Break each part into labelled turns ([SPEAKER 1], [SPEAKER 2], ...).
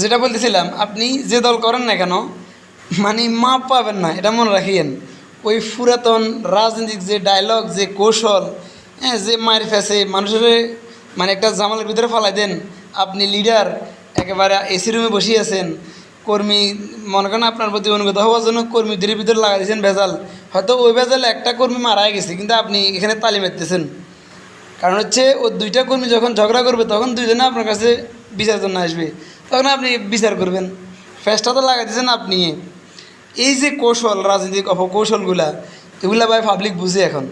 [SPEAKER 1] যেটা বলতেছিলাম, আপনি যে দল করেন না কেন মানে মাপ পাবেন না, এটা মনে রাখিয়েন। ওই পুরাতন রাজনৈতিক যে ডায়লগ যে কৌশল হ্যাঁ যে মায়ের ফেসে মানুষের মানে একটা জামালের ভিতরে ফালাই দেন। আপনি লিডার একেবারে এসি রুমে বসিয়ে আছেন। কর্মী, মনে করেন আপনার প্রতি অনুগত হওয়ার জন্য কর্মীদের ভিতরে লাগা দিয়েছেন ভেজাল। হয়তো ওই ভেজালে একটা কর্মী মারা গেছে, কিন্তু আপনি এখানে তালি মারতেছেন। কারণ হচ্ছে, ও দুইটা কর্মী যখন ঝগড়া করবে, তখন দুইজনে আপনার কাছে বিচার জন্য আসবে। তখন আপনি বিচার করবেন। ফেসটা তো লাগাইতেছেন আপনি। এই যে কৌশল, রাজনৈতিক অপকৌশলগুলা, এগুলা ভাই পাবলিক বুঝে এখন।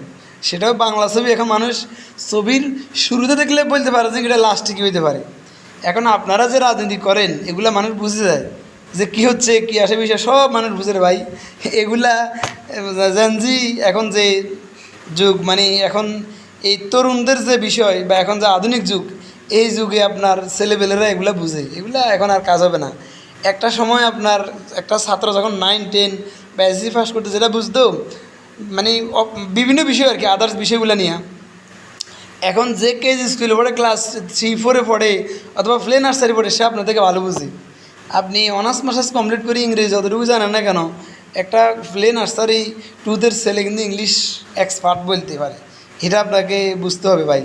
[SPEAKER 1] সেটাও বাংলা ছবি, এখন মানুষ ছবির শুরুতে দেখলে বলতে পারে যে এটা লাস্টে কী হইতে পারে। এখন আপনারা যে রাজনীতি করেন, এগুলা মানুষ বুঝে যায় যে কি হচ্ছে, কি আসে বিষয়, সব মানুষ বুঝে ভাই। এগুলা জেনজি এখন যে যুগ মানে এখন এই তরুণদের যে বিষয় বা এখন যে আধুনিক যুগ এই যুগে আপনার ছেলেবেলেরা এগুলা বুঝে। এগুলা এখন আর কাজ হবে না। একটা সময় আপনার একটা ছাত্র যখন নাইন টেন বা এসএসসি পাস করতে যেটা বুঝতো মানে বিভিন্ন বিষয় আর কি আদার্স বিষয়গুলো নিয়ে। এখন যে কেজি স্কুলে পড়ে ক্লাস থ্রি ফোরে পড়ে, অথবা প্লে নার্সারি পড়ে, সে আপনার থেকে ভালো বুঝে। আপনি অনার্স মাস্টার্স কমপ্লিট করে ইংরেজি যতটুকু জানেন না কেন, একটা প্লে নার্সারি টুদের ছেলে কিন্তু ইংলিশ এক্সপার্ট বলতে পারে। এটা আপনাকে বুঝতে হবে ভাই।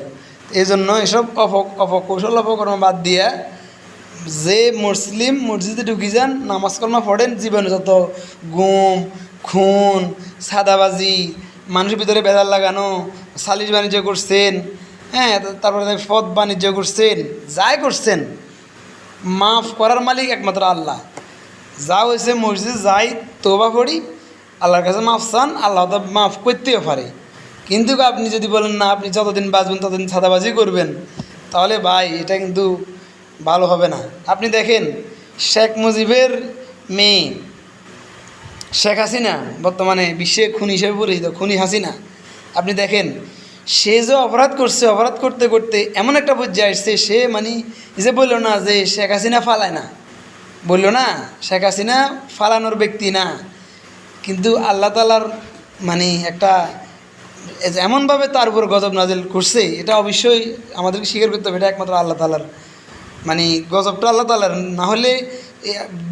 [SPEAKER 1] এই জন্য এসব অপ অপকৌশল অপকর্ম বাদ দিয়ে যে মুসলিম মসজিদে ঢুকি যান, নামাজ কর্মা পড়েন, জীবনে যত গুম, খুন, সাদাবাজি, মানুষের ভিতরে বেদাল লাগানো, সালিশ বাণিজ্য করছেন হ্যাঁ তারপরে পথ বাণিজ্য করছেন, যাই করছেন, মাফ করার মালিক একমাত্র আল্লাহ। যা হয়েছে মসজিদ যাই তোবা পড়ি আল্লাহর কাছে মাফ চান, আল্লাহ তো মাফ করতেও পারে। কিন্তু আপনি যদি বলেন, না, আপনি যতদিন বাঁচবেন ততদিন সাদাবাজি করবেন, তাহলে ভাই এটা কিন্তু ভালো হবে না। আপনি দেখেন, শেখ মুজিবের মেয়ে, শেখ হাসিনা, বর্তমানে বিশ্বে খুনি হিসেবে পরিচিত, খুনি হাসিনা। আপনি দেখেন, সে যে অপরাধ করছে, অপরাধ করতে করতে এমন একটা পর্যায়ে আসছে, সে মানে যে বলল না যে শেখ হাসিনা ফালায় না। বলল না, শেখ হাসিনা ফালানোর ব্যক্তি না। কিন্তু আল্লাহ তালার মানে একটা এমনভাবে তার উপর গজব নাজিল করছে, এটা অবশ্যই আমাদেরকে স্বীকার করতে হবে। এটা একমাত্র আল্লাহ তালার মানে গজবটা আল্লাহ তালার না হলে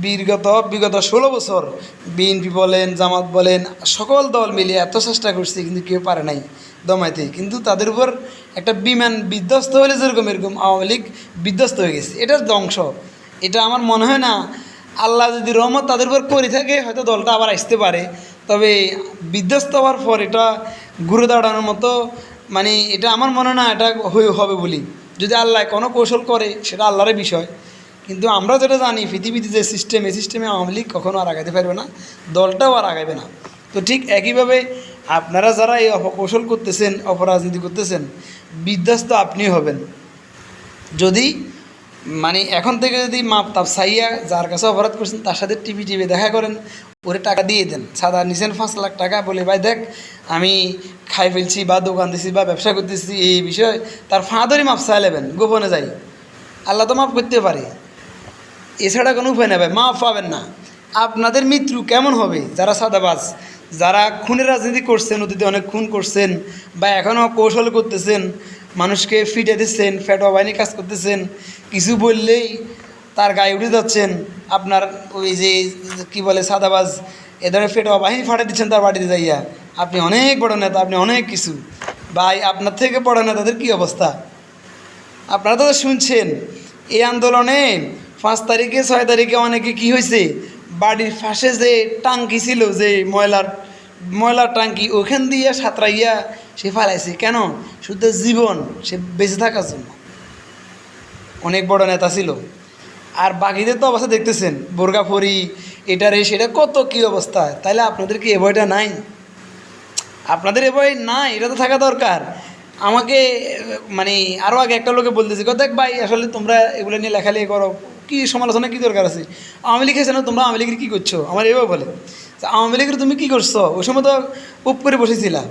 [SPEAKER 1] বিগত বিগত ষোলো বছর বিএনপি বলেন, জামাত বলেন, সকল দল মিলিয়ে এত চেষ্টা করছে, কিন্তু কেউ পারে নাই দমাইতে। কিন্তু তাদের উপর একটা বিমান বিধ্বস্ত হলে যেরকম এরকম আওয়ামী লীগ বিধ্বস্ত হয়ে গেছে। এটা ধ্বংস এটা আমার মনে হয় না, আল্লাহ যদি রহমত তাদের উপর করে থাকে, হয়তো দলটা আবার আসতে পারে। তবে বিধ্বস্ত হওয়ার পর এটা ঘুরে দাঁড়ানোর মতো মানে এটা আমার মনে না এটা হয়ে হবে বলি। যদি আল্লাহ কোনো কৌশল করে, সেটা আল্লাহরের বিষয়। কিন্তু আমরা যেটা জানি, পৃথিবীতে যে সিস্টেম এই সিস্টেমে আওয়ামী লীগ কখনও আর আগাতে পারবে না, দলটাও আর আগাবে না। তো ঠিক একইভাবে আপনারা যারা এই অপকৌশল করতেছেন, অপরাজনীতি করতেছেন, বিধ্বস্ত আপনি হবেন। যদি মানে এখন থেকে যদি মাপ তাপ সাইয়া যার কাছে অপরাধ করছেন, তার সাথে টিভি টিভি দেখা করেন ওরে টাকা দিয়ে দেন। সাদা নিছেন পাঁচ লাখ টাকা, বলে, ভাই, দেখ, আমি খাই ফেলছি বা দোকান দিছি বা ব্যবসা করতেছি এই বিষয়, তার ফাঁদরই মাপ চাই নেবেন, গোপনে যাই। আল্লাহ তো মাফ করতে পারে। এছাড়া কোনো উপায় ভাই মাফ পাবেন না। আপনাদের মৃত্যু কেমন হবে? যারা সাদাবাজ, যারা খুনের রাজনীতি করছেন, অতীতে অনেক খুন করছেন, বা এখনও কৌশল করতেছেন, মানুষকে ফিটে দিচ্ছেন ফেটোয়া বাহিনী কাজ করতেছেন, কিছু বললেই তার গায়ে উঠে যাচ্ছেন, আপনার ওই যে কি বলে সাদাবাজ, এ ধরনের ফেটোয়া বাহিনী ফাটে দিচ্ছেন তার বাড়িতে যাইয়া। আপনি অনেক বড় নেতা, আপনি অনেক কিছু। ভাই, আপনার থেকে বড় নেতাদের কী অবস্থা? আপনারা তো শুনছেন, এই আন্দোলনে পাঁচ তারিখে, ছয় তারিখে অনেকে কি হয়েছে বাড়ির পাশে যে টাঙ্কি ছিল, যে ময়লার ময়লার টাঙ্কি, ওখান দিয়ে সাঁতরাইয়া সে ফালাইছে। কেন? শুধু জীবন, সে বেঁচে থাকার জন্য। অনেক বড় নেতা ছিল। আর বাকিদের তো অবস্থা দেখতেছেন, বোরগাফরি এটারে সেটা কত কী অবস্থা? তাহলে আপনাদের কি এ বইটা নাই? আপনাদের এ বই নাই, এটা তো থাকা দরকার। আমাকে মানে আরও আগে একটা লোকে বলতেছে দেখ ভাই, আসলে তোমরা এগুলো নিয়ে লেখালেখি করো, কী সমালোচনা, কী দরকার আছে? আওয়ামী লীগ না, তোমরা আওয়ামী লীগের কী করছ? আমার এভাবে বলে। আওয়ামী লীগের তুমি কী করছ? ওই সময় তো উপ করে বসেছিলা।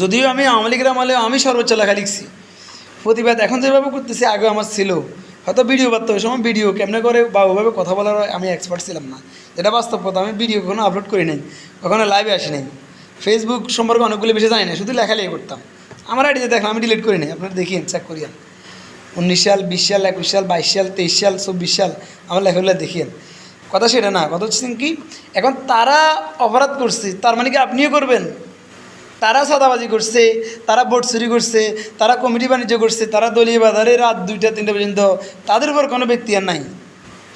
[SPEAKER 1] যদিও আমি আওয়ামী লীগের আমলে আমি সর্বোচ্চ লেখা লিখছি। প্রতিবাদ এখন যেভাবে করতেছি আগে আমার ছিল। হয়তো ভিডিও বাড়তো ওই সময় ভিডিও কেমনে করে বা ওভাবে কথা বলার আমি এক্সপার্ট ছিলাম না। যেটা বাস্তব কথা আমি ভিডিও কখনো আপলোড করি নাই, কখনো লাইভে আসি নাই। ফেসবুক সম্পর্কে অনেকগুলো বেশি জানি না, শুধু লেখালেখি করতাম। আমার আইডিতে দেখলাম, আমি ডিলিট করি নাই, আপনারা দেখিয়ে চেক করিয়ান। উনিশ সাল, বিশ সাল, একুশ সাল, বাইশ সাল, তেইশ সাল, চব্বিশ সাল, আমার লেখাগুলো দেখিয়েন কথা সেটা না, কথা হচ্ছে কি, এখন তারা অপরাধ করছে, তার মানে কি আপনিও করবেন? তারা সাদাবাজি করছে, তারা ভোট চুরি করছে, তারা কমিটি বাণিজ্য করছে, তারা দলীয় বাজারে রাত দুইটা, তিনটা পর্যন্ত, তাদের উপর কোনো ব্যক্তি আর নাই।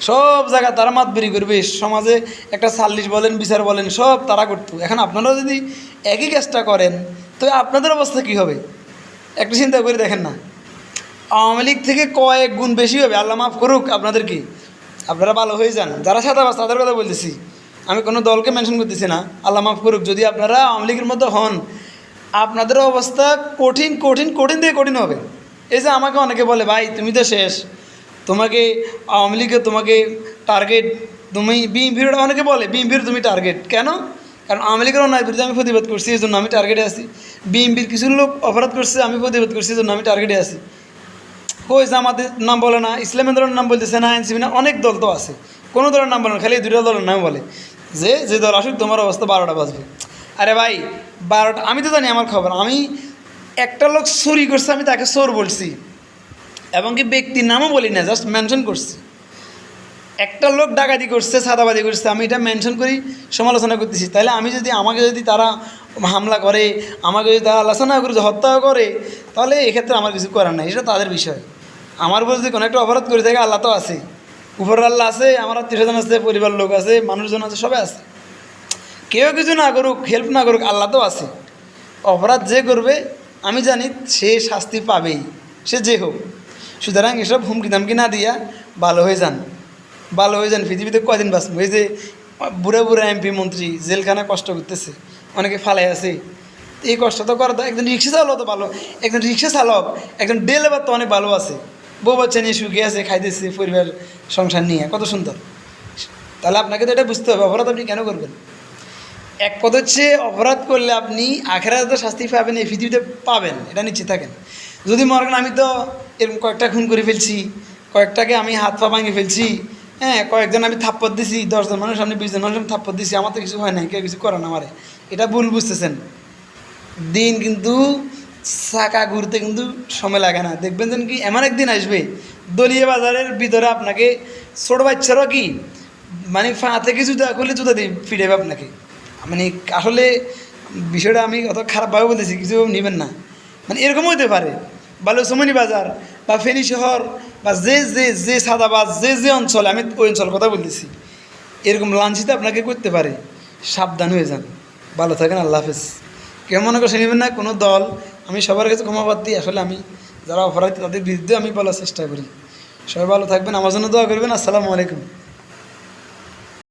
[SPEAKER 1] সব জায়গা তারা মাতবরি করবে, সমাজে একটা সাল্লিশ বলেন, বিচার বলেন, সব তারা করতো। এখন আপনারাও যদি একই কাজটা করেন, তো আপনাদের অবস্থা কী হবে? একটু চিন্তা করে দেখেন না। আওয়ামী লীগ থেকে কয়েক গুণ বেশি হবে, আল্লাহ মাফ করুক আপনাদের কি আপনারা ভালো হয়ে যান। যারা সাদাবাস তাদের কথা বলতেছি। আমি কোনো দলকে মেনশন করতেছি না। আল্লাহ মাফ করুক, যদি আপনারা আওয়ামী লীগের মতো হন, আপনাদের অবস্থা কঠিন কঠিন কঠিন থেকে কঠিন হবে। এই যে আমাকে অনেকে বলে, ভাই, তুমি তো শেষ। তোমাকে আওয়ামী লীগে তোমাকে টার্গেট তুমি বিএমপির অনেকে বলে বিএমপির তুমি টার্গেট কেন? কারণ আওয়ামী লীগের অন্যায় বিরুদ্ধে আমি প্রতিবাদ করছি, এই জন্য আমি টার্গেটে আছি। বিএমপির কিছু লোক অপরাধ করছে, আমি প্রতিবাদ করছি, এই জন্য আমি টার্গেটে আছি। কই জামাতের নাম বলে না, ইসলামের দলের নাম বলতেছে না, এনসিপি না, অনেক দল তো আছে। কোনো দলের নাম বলে না, খালি দুটো দলের নাম বলে। যে যে দল আসুক, তোমার অবস্থা বারোটা বাজবে। আরে ভাই, বারোটা, আমি তো জানি আমার খবর আমি একটা লোক চুরি করছে, আমি তাকে চোর বলছি। এবং কি ব্যক্তির নামও বলি না জাস্ট মেনশন করছি। একটা লোক ডাকাতি করছে, সাদাবাদি করছে, আমি এটা মেনশন করি, সমালোচনা করতেছি। তাহলে আমি যদি, আমাকে যদি তারা হামলা করে, আমাকে যদি তারা আলোচনা করে হত্যাও করে, তাহলে এক্ষেত্রে আমার কিছু করার নাই, এটা তাদের বিষয়। আমার উপর যদি কোনো একটা অপরাধ করে থাকে, আল্লাহ তো আছে উপর আল্লাহ আছে, আমার আত্মীয় আছে পরিবার লোক আছে, মানুষজন আছে, সবাই আছে। কেউ কিছু না করুক হেল্প না করুক, আল্লাহ তো আছে। অপরাধ যে করবে, আমি জানি সে শাস্তি পাবেই, সে যে হোক। সুতরাং এসব হুমকি দামকি না দিয়া ভালো হয়ে যান। ভালো হয়ে যান, পৃথিবীতে কদিন বাঁচবো? এই যে, বুড়া বুড়া এমপি মন্ত্রী জেলখানা কষ্ট করতেছে, অনেকে ফালাই আছে। এই কষ্ট তো করা তো, একজন রিক্সা চালক তো ভালো, একজন রিক্সা চালক একজন ডেলেবার তো অনেক ভালো আছে। বউ বাচ্চা নিয়ে সুখে আছে, খাইতেছে, পরিবার, সংসার নিয়ে, কত সুন্দর। তাহলে আপনাকে তো এটা বুঝতে হবে, অপরাধ আপনি কেন করবেন? এক কথা হচ্ছে অপরাধ করলে আপনি আখেরাতে শাস্তি পাবেন, এই পৃথিবীতে পাবেন, এটা নিশ্চিত থাকেন। যদি মনে করেন আমি তো এরকম কয়েকটা খুন করে ফেলছি, কয়েকটাকে আমি হাত পা ভাঙে ফেলছি হ্যাঁ কয়েকজন আমি থাপ্পর দিছি, দশজন মানুষ সামনে বিশজন মানুষ আমি থাপ্পর দিছি, আমার তো কিছু হয় নাই, কেউ কিছু করে না আমারে। এটা ভুল বুঝতেছেন। দিন কিন্তু চাকা ঘুরতে কিন্তু সময় লাগে না। দেখবেন যেন কি এমন একদিন আসবে, দলীয় বাজারের ভিতরে আপনাকে ছোট বাচ্চারাও কি মানে ফা থেকে জুতা খুলে জুতা দিয়ে ফিরেবে আপনাকে। মানে আসলে বিষয়টা আমি অত খারাপভাবে বলতেছি, কিছু নেবেন না। মানে এরকম হতে পারে। বালুসুমনি বাজার বা ফেনী শহর বা যে যে যে সাদাবাজ যে যে অঞ্চল, আমি ওই অঞ্চল কথা বলতেছি। এরকম লাঞ্ছিত আপনাকে করতে পারে। সাবধান হয়ে যান। ভালো থাকেন, আল্লাহ হাফেজ। কেউ মনে করে নেবেন না, কোনো দল আমি সবার কাছে ক্ষমা দিই আসলে আমি যারা অপরাধী তাদের বিরুদ্ধে আমি বলার চেষ্টা করি। সবাই ভালো থাকবেন, আমার জন্য দোয়া করবেন। আসসালামু আলাইকুম।